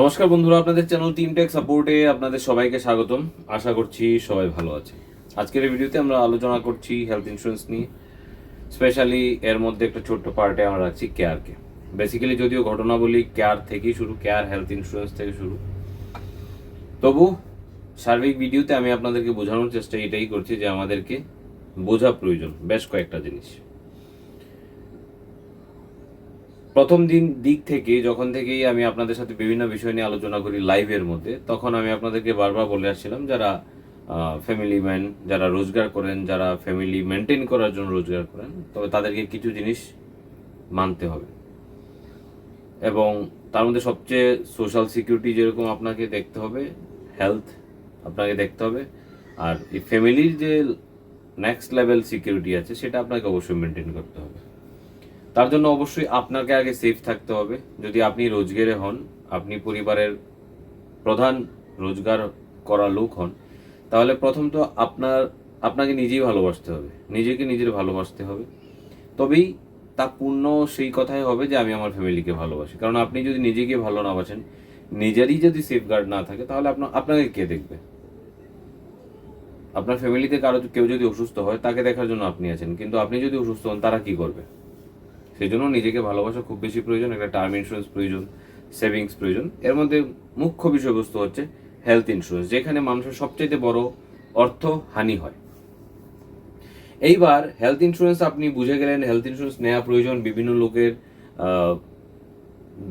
নমস্কার বন্ধুরা, আপনাদের চ্যানেল টিম টেক সাপোর্টে আপনাদের সবাইকে স্বাগতম। আশা করছি সবাই ভালো আছে আজকের এই ভিডিওতে আমরা আলোচনা করছি হেলথ ইন্স্যুরেন্স নিয়ে। স্পেশালি এর মধ্যে একটা ছোট্ট পার্টে আমরা রাখছি কেয়ারকে বেসিক্যালি যদিও ঘটনা বলি কেয়ার থেকেই শুরু কেয়ার হেলথ ইন্স্যুরেন্স থেকে শুরু। তবু সার্বিক ভিডিওতে আমি আপনাদেরকে বোঝানোর চেষ্টা এটাই করছি যে আমাদেরকে বোঝা প্রয়োজন, বেশ কয়েকটা জিনিস। প্রথম দিন, দিক থেকে যখন থেকেই আমি আপনাদের সাথে বিভিন্ন বিষয় নিয়ে আলোচনা করি লাইভের মধ্যে, তখন আমি আপনাদেরকে বারবার বলে আসছিলাম যারা ফ্যামিলি ম্যান যারা রোজগার করেন, যারা ফ্যামিলি মেনটেন করার জন্য রোজগার করেন, তবে তাদেরকে কিছু জিনিস মানতে হবে। এবং তার মধ্যে সবচেয়ে সোশ্যাল সিকিউরিটি যেরকম আপনাকে দেখতে হবে হেলথ আপনাকে দেখতে হবে, আর এই ফ্যামিলির যে নেক্সট লেভেল সিকিউরিটি আছে, সেটা আপনাকে অবশ্যই মেনটেন করতে হবে। তার জন্য অবশ্যই আপনাকে আগে সেফ থাকতে হবে। যদি আপনি রোজগারে হন, আপনি পরিবারের প্রধান রোজগার করা লোক হন, তাহলে প্রথম তো আপনার, আপনাকে নিজেই ভালোবাসতে হবে। নিজেকে নিজের ভালোবাসতে হবে। তবেই তা পূর্ণ সেই কথাই হবে যে আমি আমার ফ্যামিলিকে ভালোবাসি। কারণ আপনি যদি নিজেকে ভালো না বাসেন, নিজেরই যদি সেফগার্ড না থাকে, তাহলে আপনার আপনাকে কে দেখবে? আপনার ফ্যামিলিতে কারও কেউ যদি অসুস্থ হয়, তাকে দেখার জন্য আপনি আছেন। কিন্তু আপনি যদি অসুস্থ হন, তারা কি করবে? সেই জন্য নিজেকে ভালোবাসা খুব বেশি প্রয়োজন, একটা টার্ম ইন্স্যুরেন্স প্রয়োজন সেভিংস প্রয়োজন। এর মধ্যে মুখ্য বিষয়বস্তু হচ্ছে হেলথ ইন্স্যুরেন্স যেখানে মানুষের সবচেয়ে বড় অর্থ হানি হয়। এইবার হেলথ ইন্স্যুরেন্স আপনি বুঝে গেলেন হেলথ ইন্স্যুরেন্স নেওয়া প্রয়োজন বিভিন্ন লোকের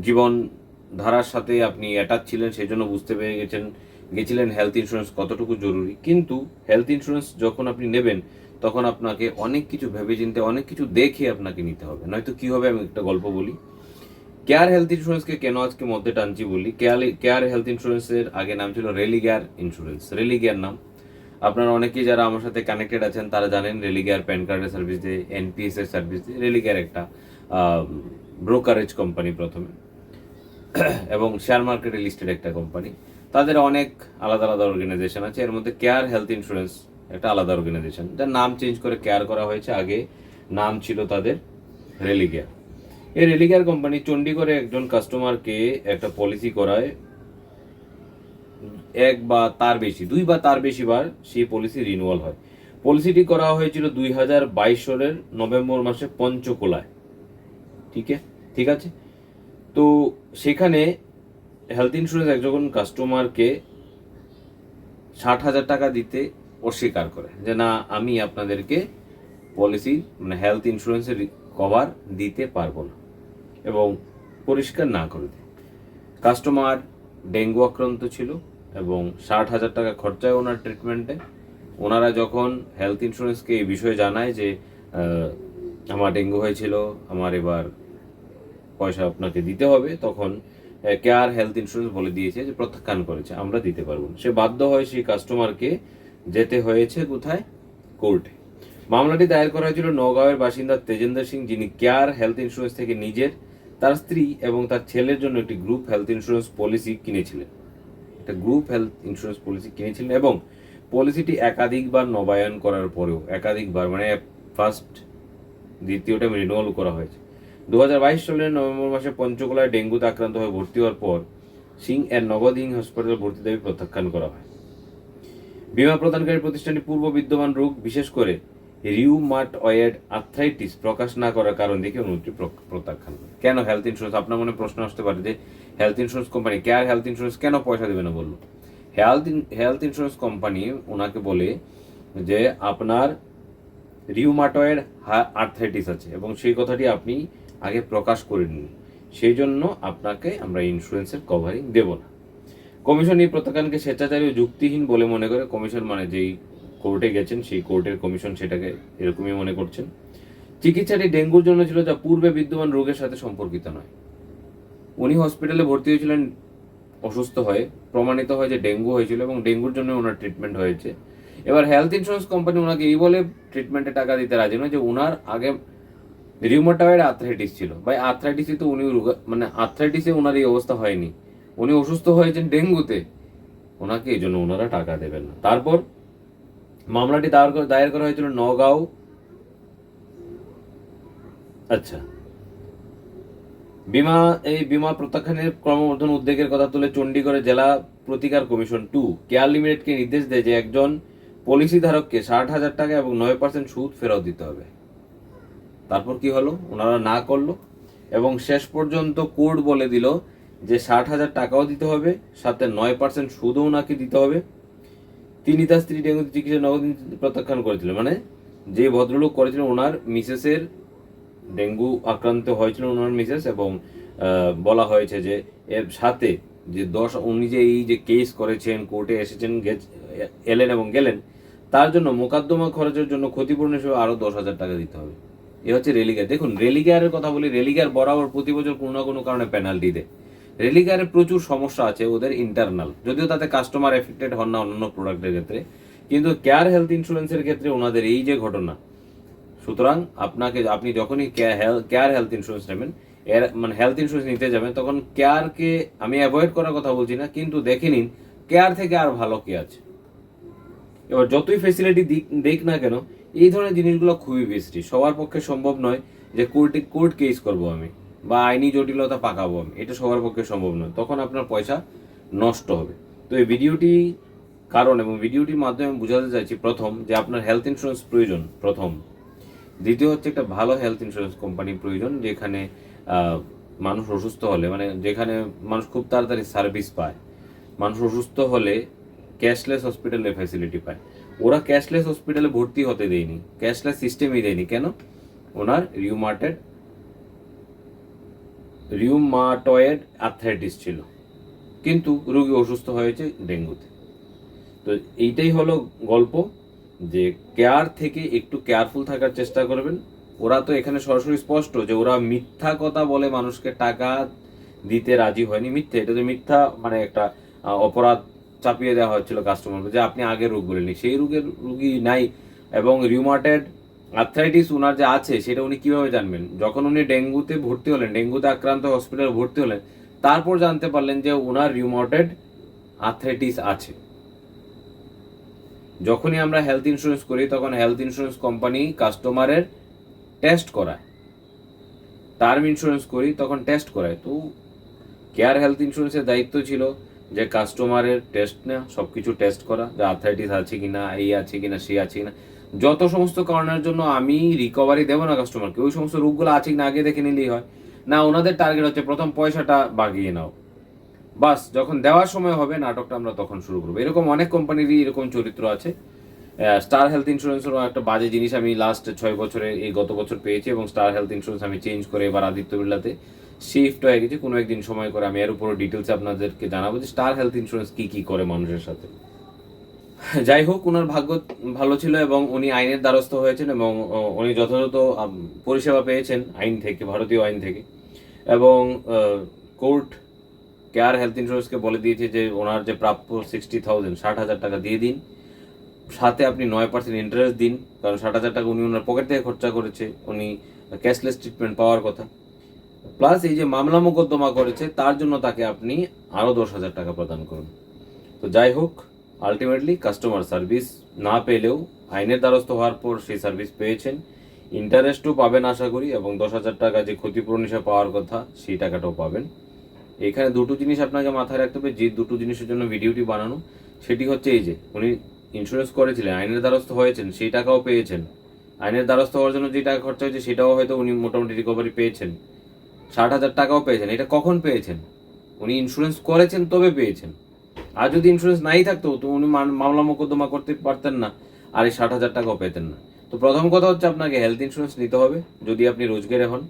জীবন ধারার সাথে আপনি অ্যাটাচ ছিলেন সেই জন্য বুঝতে পেরে গেছেন গেছিলেন হেলথ ইন্স্যুরেন্স কতটুকু জরুরি। কিন্তু হেলথ ইন্স্যুরেন্স যখন আপনি নেবেন তখন আপনাকে অনেক কিছু ভেবে চিন্তে অনেক কিছু দেখে আপনাকে নিতে হবে। নয়তো কি হবে আমি একটা গল্প বলি। কেয়ার হেলথ ইন্স্যুরেন্সকে কেন আজকে মধ্যে টানছি বলি? কেয়ার কেয়ার হেলথ ইন্স্যুরেন্সের আগে নাম ছিল রেলিগেয়ার ইন্স্যুরেন্স রেলিগেয়ার নাম। আপনারা অনেকেই যারা আমার সাথে কানেক্টেড আছেন, তারা জানেন রেলিগেয়ার প্যান কার্ডের সার্ভিস দিয়ে এনপিএস এর সার্ভিস দিয়ে রেলিগেয়ার একটা ব্রোকারেজ কোম্পানি প্রথমে। এবং শেয়ার মার্কেটে লিস্টেড একটা কোম্পানি তাদের অনেক আলাদা আলাদা অর্গানাইজেশন আছে। এর মধ্যে কেয়ার হেলথ ইন্স্যুরেন্স একটা আলাদা অর্গানাইজেশন যার নাম চেঞ্জ করে কেয়ার করা হয়েছে আগে। নাম ছিল তাদের রেলিগেয়ার এই রেলিগেয়ার কোম্পানি চণ্ডীগড়ে একজন কাস্টমারকে একটা পলিসি করায়, এক বা তার বেশি, দুই বা তার বেশি বার সেই পলিসি রিনিউয়াল হয়। পলিসিটি করা হয়েছিল দুই হাজার বাইশ সালের নভেম্বর মাসে পঞ্চকোলায়। ঠিক ঠিক আছে? তো সেখানে হেলথ ইন্স্যুরেন্স একজন কাস্টমারকে ষাট হাজার টাকা দিতে অস্বীকার করে যে না, আমি আপনাদেরকে পলিসি মানে হেলথ ইন্স্যুরেন্সের কভার দিতে পারব না এবং পরিষ্কার না করে দেয়। কাস্টমার ডেঙ্গু আক্রান্ত ছিল এবং ষাট হাজার টাকা খরচায় ওনার ট্রিটমেন্টে ওনারা যখন হেলথ ইন্স্যুরেন্সকে এই বিষয়ে জানায় যে আমার ডেঙ্গু হয়েছিল, আমার এবার পয়সা আপনাকে দিতে হবে, তখন কেয়ার হেলথ ইন্স্যুরেন্স বলে দিয়েছে যে প্রত্যাখ্যান করেছে, আমরা দিতে পারব সে বাধ্য হয় সেই কাস্টমারকে যেতে হয়েছে কোথায়? কোর্টে। মামলাটি দায়ের করা হয়েছিল নগাঁওয়ের বাসিন্দা তেজেন্দ্র সিং, যিনি কেয়ার হেলথ ইন্স্যুরেন্স থেকে নিজের, তার স্ত্রী এবং তার ছেলের জন্য একটি গ্রুপ হেলথ ইন্স্যুরেন্স পলিসি কিনেছিলেন। একটা গ্রুপ হেলথ ইন্স্যুরেন্স পলিসি কিনেছিলেন এবং পলিসিটি একাধিকবার নবায়ন করার পরেও, একাধিকবার মানে ফার্স্ট দ্বিতীয়টা রিনুয়াল করা হয়েছে। দু হাজার বাইশ সালের নভেম্বর মাসে পঞ্চকোলায় ডেঙ্গুতে আক্রান্ত হয়ে ভর্তি হওয়ার পর, সিং এর নগদহীন হাসপাতালে ভর্তি দাবি প্রত্যাখ্যান করা হয়। বীমা প্রদানকারী প্রতিষ্ঠানটি পূর্ব বিদ্যমান রোগ, বিশেষ করে রিউমাটয়েড আর্থ্রাইটিস প্রকাশ না করার কারণ দেখে অনুমতি প্রত্যাখ্যান করে। কেন হেলথ ইন্স্যুরেন্স আপনার মনে প্রশ্ন আসতে পারে যে health insurance company care health insurance কেন পয়সা দেবে না বলল? হেলথ হেলথ ইন্স্যুরেন্স কোম্পানি ওনাকে বলে যে আপনার রিউমাটয়েড আর্থ্রাইটিস আছে এবং সেই কথাটি আপনি আগে প্রকাশ করে নিন। সেই জন্য আপনাকে আমরা ইন্স্যুরেন্সের কভারিং দেব না। কমিশন এই প্রত্যাখ্যানকে স্বেচ্ছাচারী যুক্তিহীন বলে মনে করে। কমিশন মানে যেই কোর্টে গেছেন, সেই কোর্টের কমিশন সেটাকে এরকমই মনে করছেন। চিকিৎসাটি ডেঙ্গুর জন্য ছিল যা পূর্বে বিদ্যমান রোগের সাথে সম্পর্কিত নয়। উনি হসপিটালে ভর্তি হয়েছিলেন অসুস্থ হয়ে, প্রমাণিত হয় যে ডেঙ্গু হয়েছিল এবং ডেঙ্গুর জন্য ওনার ট্রিটমেন্ট হয়েছে। এবার হেলথ ইন্স্যুরেন্স কোম্পানি ওনাকে এই বলে ট্রিটমেন্টে টাকা দিতে রাজি নয় যে ওনার আগে রিউমাটয়েড আর্থ্রাইটিস ছিল। ভাই আর্থ্রাইটিসে তো উনি মানে আর্থ্রাইটিসে ওনার এই অবস্থা হয়নি। উনি অসুস্থ হয়েছেন ডেঙ্গুতে। ওনাকে এই জন্য ওনারা টাকা দেবেন না। তারপর মামলাটি দায়ের করা- হয়েছিল নগাঁও। আচ্ছা। বিমা, এই বিমা প্রত্যাখ্যানের ক্রমবর্ধন উদ্বেগের কথা তুলে চণ্ডীগড়ে জেলা প্রতিকার কমিশন টু। কেয়ার লিমিটেডকে নির্দেশ দেয় যে একজন পলিসি ধারককে ষাট হাজার টাকা এবং নয় পার্সেন্ট সুদ ফেরত দিতে হবে। তারপর কি হলো? ওনারা না করল এবং শেষ পর্যন্ত কোর্ট বলে দিল যে ষাট হাজার টাকাও দিতে হবে, সাথে নয় পার্সেন্ট সুদও ওনাকে দিতে হবে। তিনি তার স্ত্রী ডেঙ্গু চিকিৎসা নগদ প্রত্যাখ্যান করেছিলেন। মানে যে ভদ্রলোক করেছিলেন, ওনার মিসেসের ডেঙ্গু আক্রান্ত হয়েছিল ওনার মিসেস এবং বলা হয়েছে যে এর সাথে যে দশ, উনি যে এই যে কেস করেছেন, কোর্টে এসেছেন এলেন এবং গেলেন, তার জন্য মোকদ্দমা খরচের জন্য ক্ষতিপূরণ হিসেবে আরও দশ হাজার টাকা দিতে হবে। এ হচ্ছে রেলিগার। দেখুন, রেলিগারের কথা বলি, রেলিগার বরাবর প্রতি বছর কোনো না কোনো কারণে পেনাল্টি দেয়। রেলিগারে প্রচুর সমস্যা আছে ওদের ইন্টারনাল যদিও তাতে কাস্টমার এফেক্টেড হন না অন্যান্য প্রোডাক্টের ক্ষেত্রে। কিন্তু কেয়ার হেলথ ইন্স্যুরেন্সের ক্ষেত্রে ওনাদের এই যে ঘটনা। সুতরাং আপনাকে, আপনি যখনই কেয়ার হেলথ ইন্স্যুরেন্স নেবেন, এর মানে হেলথ ইন্স্যুরেন্স নিতে যাবেন, তখন কেয়ারকে আমি অ্যাভয়েড করার কথা বলছি না, কিন্তু দেখে নিন কেয়ার থেকে আর ভালো কে আছে? এবার যতই ফেসিলিটি দিক না কেন, এই ধরনের জিনিসগুলো খুবই বেস্টি সবার পক্ষে সম্ভব নয় যে কোর্টে কোর্ট কেস করব আমি। বা আইনি জটিলতা পাকাবো আমি। এটা সবার পক্ষে সম্ভব নয়। তখন আপনার পয়সা নষ্ট হবে। তো এই ভিডিওটি কারণ এবং ভিডিওটির মাধ্যমে আমি বোঝাতে চাইছি প্রথম যে আপনার হেলথ ইন্স্যুরেন্স প্রয়োজন, প্রথম। দ্বিতীয় হচ্ছে একটা ভালো হেলথ ইন্স্যুরেন্স কোম্পানি প্রয়োজন, যেখানে মানুষ অসুস্থ হলে মানে যেখানে মানুষ খুব তাড়াতাড়ি সার্ভিস পায়। মানুষ অসুস্থ হলে ক্যাশলেস হসপিটালে ফ্যাসিলিটি পায়। ওরা ক্যাশলেস হসপিটালে ভর্তি হতে দেয়নি। ক্যাশলেস সিস্টেমই দেয়নি। কেন? ওনার রিউমাটেড রিউমাটয়েড আর্থ্রাইটিস ছিল। কিন্তু রোগী অসুস্থ হয়েছে ডেঙ্গুতে। তো এইটাই হলো গল্প যে কেয়ার থেকে একটু কেয়ারফুল থাকার চেষ্টা করবেন। ওরা তো এখানে সরাসরি স্পষ্ট যে ওরা মিথ্যা কথা বলে মানুষকে টাকা দিতে রাজি হয়নি। মিথ্যে, এটা তো মিথ্যা মানে একটা অপরাধ চাপিয়ে দেওয়া হচ্ছিল কাস্টমারকে যে আপনি আগে রোগ বলেনি সেই রোগের রুগী নাই এবং রিউমাটেড আর্থ্রাইটিস ওনার যে আছে, সেটা উনি কীভাবে জানবেন? যখন উনি ডেঙ্গুতে ভর্তি হলেন, ডেঙ্গুতে আক্রান্ত হসপিটালে ভর্তি হলেন, তারপর জানতে পারলেন যে ওনার রিউমাটেড আর্থ্রাইটিস আছে। যখনই আমরা হেলথ ইন্স্যুরেন্স করি, তখন হেলথ ইন্স্যুরেন্স কোম্পানি কাস্টমারের টেস্ট করায়। টার্ম ইন্স্যুরেন্স করি, তখন টেস্ট করায়। তো কেয়ার হেলথ ইন্স্যুরেন্সের দায়িত্ব ছিল যে কাস্টমারের টেস্ট নেওয়া সব কিছু টেস্ট করা, যে আর্থাইটিস আছে কি না এই আছে কি না সে আছে কি না যত সমস্ত কারণের জন্য আমি রিকভারি দেবো না কাস্টমারকে ওই সমস্ত রোগগুলো আছে কি না আগে দেখে নিলেই হয়। না, ওনাদের টার্গেট হচ্ছে প্রথম পয়সাটা বাগিয়ে নাও। বাস, যখন দেওয়ার সময় হবে, নাটকটা আমরা তখন শুরু করব। এরকম অনেক কোম্পানিরই এরকম চরিত্র আছে। স্টার হেলথ ইন্স্যুরেন্সেরও একটা বাজে জিনিস আমি লাস্ট ছয় বছরে, এই গত বছর পেয়েছি এবং স্টার হেলথ ইন্স্যুরেন্স আমি চেঞ্জ করে এবার আদিত্য বিড়লাতে শিফট হয়ে গেছে, কোনো একদিন সময় করে আমি এর উপর ডিটেলস আপনাদেরকে জানাব যে স্টার হেলথ ইন্স্যুরেন্স কী কী করে মানুষের সাথে। যাই হোক ওনার ভাগ্য ভালো ছিল এবং উনি আইনের দ্বারস্থ হয়েছেন এবং উনি যথাযথ পরিষেবা পেয়েছেন আইন থেকে, ভারতীয় আইন থেকে। এবং কোর্ট কেয়ার হেলথ ইন্স্যুরেন্সকে বলে দিয়েছে যে ওনার যে প্রাপ্য সিক্সটি থাউজেন্ড ষাট হাজার টাকা দিয়ে দিন। সাথে আপনি নয় পার্সেন্ট ইন্টারেস্ট দিন, কারণ ষাট হাজার টাকা উনি ওনার পকেট থেকে খরচা করেছে। উনি ক্যাশলেস ট্রিটমেন্ট পাওয়ার কথা। প্লাস এই যে মামলা মোকদ্দমা করেছে, তার জন্য তাকে আপনি আরও দশ হাজার টাকা প্রদান করুন। তো যাই হোক আলটিমেটলি কাস্টমার সার্ভিস না পেলেও আইনের দ্বারস্থ হওয়ার পর সেই সার্ভিস পেয়েছেন। ইন্টারেস্টও পাবেন আশা করি, এবং দশ হাজার টাকা যে ক্ষতিপূরণ হিসেবে পাওয়ার কথা, সেই টাকাটাও পাবেন। এখানে দুটো জিনিস আপনাকে মাথায় রাখতে হবে, যে দুটো জিনিসের জন্য ভিডিওটি বানানো, সেটি হচ্ছে এই যে, উনি ইন্স্যুরেন্স করেছিলেন, আইনের দ্বারস্থ হয়েছেন, সেই টাকাও পেয়েছেন। আইনের দ্বারস্থ হওয়ার জন্য যে টাকা খরচা হয়েছে, সেটাও হয়তো উনি মোটামুটি রিকভারি পেয়েছেন। ষাট হাজার টাকাও পেয়েছেন। এটা কখন পেয়েছেন? উনি ইন্স্যুরেন্স করেছেন, তবে পেয়েছেন। আর যদি ইন্স্যুরেন্স নাই থাকতো, তো উনি মামলা মোকদ্দমা করতে পারতেন না, আর এই ষাট হাজার টাকাও পেতেন না। তো প্রথম কথা হচ্ছে আপনাকে হেলথ ইন্স্যুরেন্স নিতে হবে, যদি আপনি রোজগারে হন।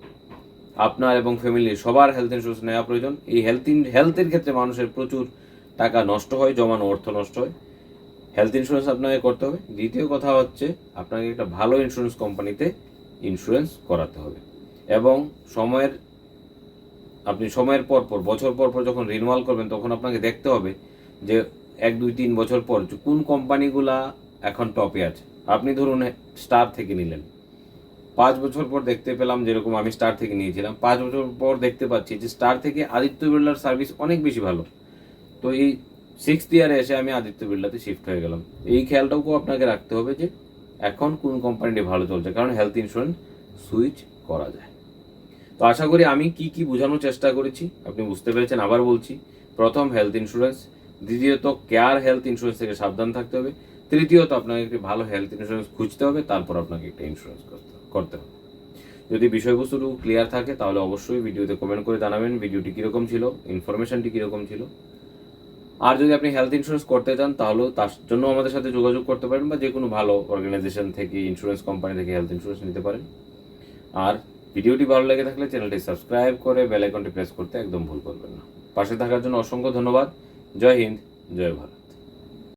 আপনার এবং ফ্যামিলির সবার হেলথ ইন্স্যুরেন্স নেওয়া প্রয়োজন। এই হেলথ হেলথের ক্ষেত্রে মানুষের প্রচুর টাকা নষ্ট হয়, জমানো অর্থ নষ্ট হয়। হেলথ ইন্স্যুরেন্স আপনাকে করতে হবে। দ্বিতীয় কথা হচ্ছে, আপনাকে একটা ভালো ইন্স্যুরেন্স কোম্পানিতে ইন্স্যুরেন্স করাতে হবে। এবং সময়ের আপনি সময়ের পর পর, বছর পর পর যখন রিনিউয়াল করবেন, তখন আপনাকে দেখতে হবে যে এক, দুই, তিন বছর পর কোন কোম্পানিগুলা এখন টপে আছে। আপনি ধরুন স্টার থেকে নিলেন। পাঁচ বছর পর দেখতে পেলাম যেরকম আমি স্টার থেকে নিয়েছিলাম, পাঁচ বছর পর দেখতে পাচ্ছি যে স্টার থেকে আদিত্য বিড়লার সার্ভিস অনেক বেশি ভালো। তো এই সিক্সথ ইয়ারে এসে আমি আদিত্য বিড়লাতে শিফট হয়ে গেলাম। এই খেয়ালটাও আপনাকে রাখতে হবে যে এখন কোন কোম্পানিটি ভালো চলছে, কারণ হেলথ ইন্স্যুরেন্স সুইচ করা যায়। তো আশা করি আমি কি কি বোঝানোর চেষ্টা করেছি, আপনি বুঝতে পেরেছেন, আবার বলছি। প্রথম হেলথ ইন্স্যুরেন্স দ্বিতীয়ত কেয়ার হেলথ ইন্স্যুরেন্স থেকে সাবধান থাকতে হবে, তৃতীয়ত আপনাকে একটি ভালো হেলথ ইন্স্যুরেন্স খুঁজতে হবে, তারপর আপনাকে একটা ইন্স্যুরেন্স করতে হবে যদি বিষয়বস্তুটু ক্লিয়ার থাকে, তাহলে অবশ্যই ভিডিওতে কমেন্ট করে জানাবেন, ভিডিওটি কীরকম ছিল ইনফরমেশনটি কীরকম ছিল। আর যদি আপনি হেলথ ইন্স্যুরেন্স করতে চান, তাহলেও তার জন্য আমাদের সাথে যোগাযোগ করতে পারেন বা যে কোনো ভালো অর্গানাইজেশন থেকে ইন্স্যুরেন্স কোম্পানি থেকে হেলথ ইন্স্যুরেন্স নিতে পারেন। আর ভিডিওটি ভালো লেগে থাকলে চ্যানেলটি সাবস্ক্রাইব করে বেল আইকনটি প্রেস করতে একদম ভুল করবেন না। পাশে থাকার জন্য অসংখ্য ধন্যবাদ। জয় হিন্দ, জয় ভারত।